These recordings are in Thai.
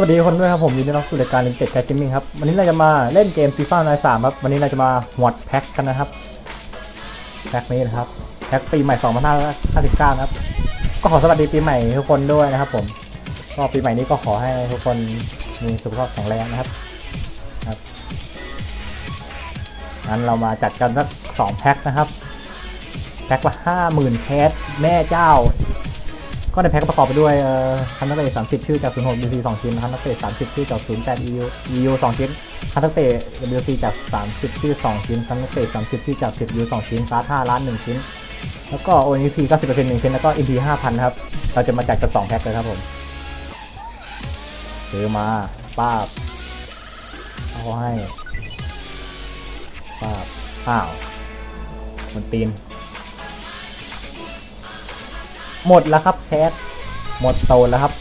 วัสดีทุกคนด้วยครับผมยินดีต้อนรับสู่รายการลิมเต็ดแคสเกมมิ่งครับวันนี้เราจะมาเล่นเกมฟีฟ่าในสามครับวันนี้เราจะมาหวดแพ็คกันนะครับแพ็คนี้นะครับแพ็คปีใหม่2559ครับก็ขอสวัสดีปีใหม่ทุกคนด้วยนะครับผมก็ปีใหม่นี้ก็ขอให้ทุกคนมีสุขภาพแข็งแรงนะครับครับงั้นเรามาจัดกันสักสองแพ็คนะครับแพ็คละห้าหมื่นแคสแม่เจ้า ก็ในแพ็คประกอบไปด้วยคันเตเต้สามสิบชื่อจากศูนย์หกบีซีสองชิ้นคันนักเต้สามสิบชื่อจากศูนย์แปดยูยูสองชิ้นคันเตเต้บีซีจากสามสิบชื่อสองชิ้นคันเตเต้สามสิบชื่อจากสิบยูสองชิ้นซาท่าล้านหนึ่งชิ้น แล้วก็โอเนิพีเก้าสิบเปอร์เซ็นต์หนึ่งชิ้นแล้วก็อินพีห้าพันครับ เราจะมาแจกกันสองแพ็คเลยครับผมซื้อมาป้าบเอาให้ป้าบอ้าวมันตีน หมดแล้วครับแคสหมดโซนแล้วครับ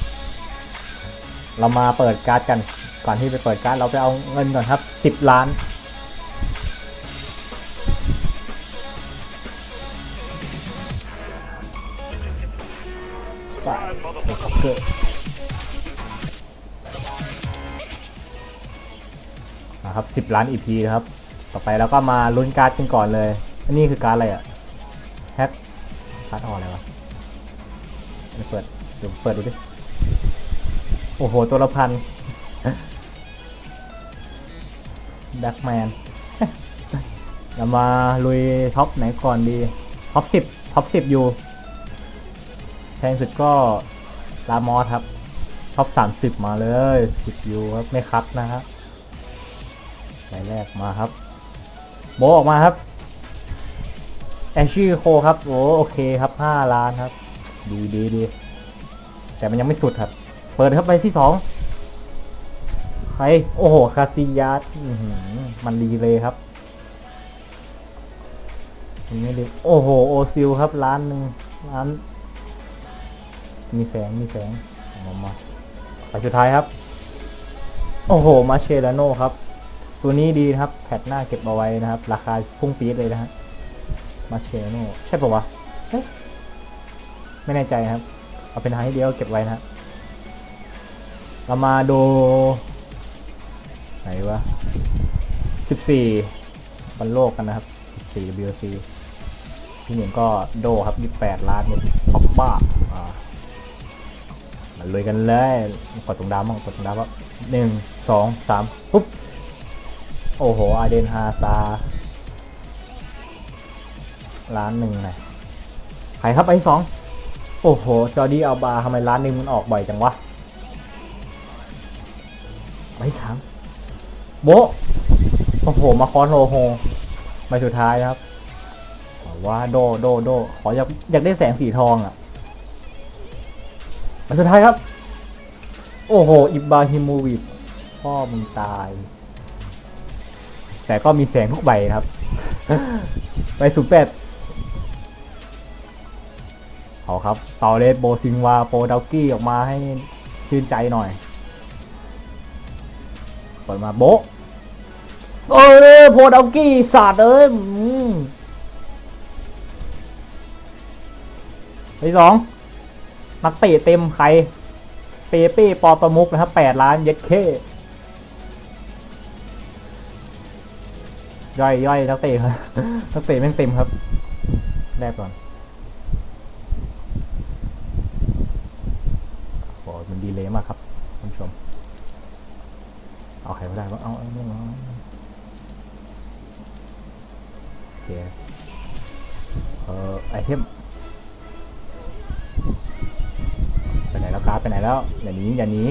เรามาเปิดการ์ดกัน ก่อนที่ไปเปิดการ์ดเราไปเอาเงินก่อนครับสิบล้าน เกิดนะครับสิบล้าน EP นะครับ ต่อไปเราก็มาลุ้นการ์ดกันก่อนเลย อันนี้คือการ์ดอะไรอะแฮกการ์ดออกอะไรวะ ดี๋ยวเปิดเดี๋ยวเปิดดูดิ โอ้โห ตัวละพันแบ็กแมนเรามาลุยท็อปไหนก่อนดี ท็อปสิบท็อปสิบอยู่ แพงสุดก็ลามอสครับ ท็อปสามสิบมาเลยสิบอยู่ครับ ไม่คัดนะครับใบแรกมาครับ โบออกมาครับ แอชชี่โคครับ โอ้โอเคครับห้าล้านครับ ดีดีดีแต่มันยังไม่สุดครับ เปิดครับไปที่สองใครโอ้โหคาซิยัสมันดีเลยครับมันไม่ดีโอ้โหโอซิลครับล้านหนึ่งล้าน มีแสงมีแสงเอามาไปสุดท้ายครับ โอ้โหมาเชลโนครับ ตัวนี้ดีครับ แพทหน้าเก็บเอาไว้นะครับ ราคาพุ่งปี๊ดเลยนะฮะมาเชลโนใช่ปะวะเอ๊ะ ไม่แน่ใจครับ เอาเป็นทางให้เดียวเก็บไว้นะเรามาดูไหนวะ14บอลโลกกันนะครับ14 WC พี่หนึ่งก็โดครับ 28 ล้านเนี่ยพ็อกบ้าอ่ามาเลยกันเลยกดตรงดาวมั่งกดตรงดาวว่าหนึ่งสองสามปุ๊บ โอ้โห อาเดนฮาซาล้านหนึ่งนะใครครับไอ้สอง โอ้โห จอร์ดี้อัลบาทำไมร้านหนึงมันออกบ่อยจังวะใบสามโบโอ้โห มาคอนโลโฮใบสุดท้ายครับว่าโดโดโดขออยากอยากได้แสงสีทองอะ่ะใบสุดท้ายครับ โอ้โห อิบราฮิโมวิชพ่อมึงตาย แต่ก็มีแสงทุกใบครับใบสุดแปด เอาครับเตาเลสโบซิงวาโปดาวกี้ออกมาให้ชื่นใจหน่อยเปิดมาโบเออโพดาวกี้สาดเอ้ยอืมไปสองนักเตะเต็มใคร เปเป้ปอประมุกนะครับแปดล้านเย็ดเคย่อยย่อยนักเตะครับนักเตะแม่งเต็มครับแรกก่อน โอ้ มันดีเลยมากครับท่านผู้ชม เอาใครก็ได้ว่าเอาเอาเอาเอาโอเคเอ่อไอเทมไปไหนแล้วกราฟไปไหนแล้วอย่านี้อย่านี้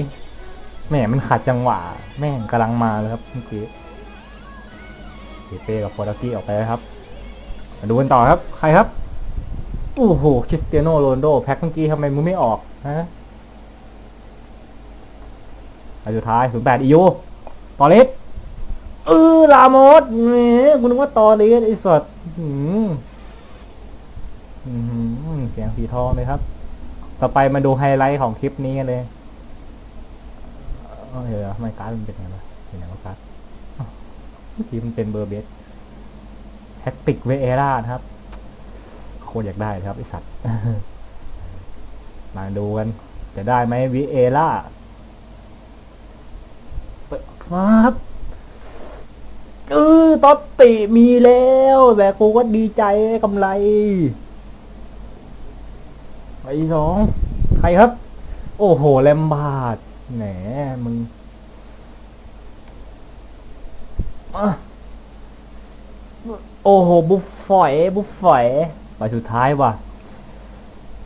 แม่มันขัดจังหวะ แม่งกำลังมาเลยครับเมื่อกี้เปเป้กับโคดากี้ออกไปแล้วครับมาดูกันต่อครับ ใครครับ โอ้โหคริสเตียโนโรนโดแพ็คเมื่อกี้ทำไมมึงไม่ออกฮะ อันสุดท้ายศูนย์แปดอียูตอเลสเออลาโมอสแหมคุณนึกว่าตอเลสไอ้สัตว์เสียงสีทองเลยครับ ต่อไปมาดูไฮไลท์ของคลิปนี้กันเลยเออเดี๋ยวทำไมการ์ดมันเป็นไงวะเป็นไงวะการ์ดอ้าวเมื่อกี้มันเป็นเบอร์เบสแฮตติกเวเอร่าครับ โคตรอยากได้ครับไอสัตว์ มาดูกัน จะได้ไหมวิเอล่า ครับเออตอตติมีแล้ว แต่กูก็ดีใจกำไรไปสองใครครับ โอ้โหแลมบาร์ดแหนมึงโอ้โหบุฟฝอย บุฟฝอยไปสุดท้ายว่ะ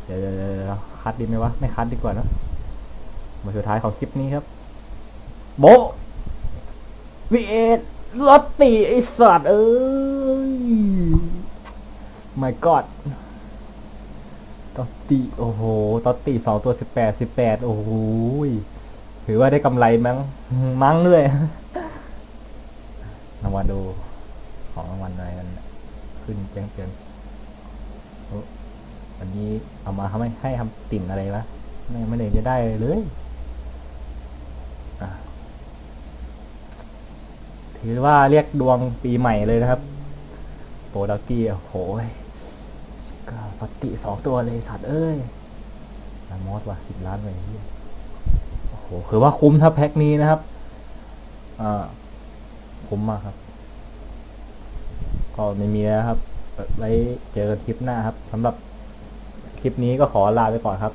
เดี๋ยวเดี๋ยวคัดดีไหมวะ ไม่คัดดีกว่าเนอะมาสุดท้ายของคลิปนี้ครับ โบ วีเอลอตติไอสัตว์เอ้ย my god ตอตติโอ้โหตอตติสองตัวสิบแปดสิบแปดโอ้โหถือว่าได้กำไรมั้ง มั้งด้วยรางวัลดู ของรางวัลอะไรกันเนี่ยขึ้นแจ้งเตือนอ้วันนี้เอามาทำให้ให้ทำติ่นอะไรวะไม่ไม่ได้จะได้เลยอะ ถือว่าเรียกดวงปีใหม่เลยนะครับโปรดักกี้โหยก็ปกติสองตัวเลยสัตว์เอ้ยลามอสว่ะสิบล้านเลยโอ้โหคือว่าคุ้มถ้าแพ็คนี้นะครับอ่าคุ้มมากครับ ก็ไม่มีแล้วครับ ไว้เจอกันคลิปหน้าครับสำหรับคลิปนี้ก็ขอลาไปก่อนครับ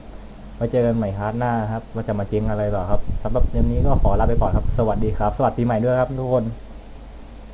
ไว้เจอกันใหม่ฮาร์ดหน้าครับ ว่าจะมาเจ๊งอะไรต่อครับสำหรับเรื่องนี้ก็ขอลาไปก่อนครับ สวัสดีครับ สวัสดีปีใหม่ด้วยครับทุกคน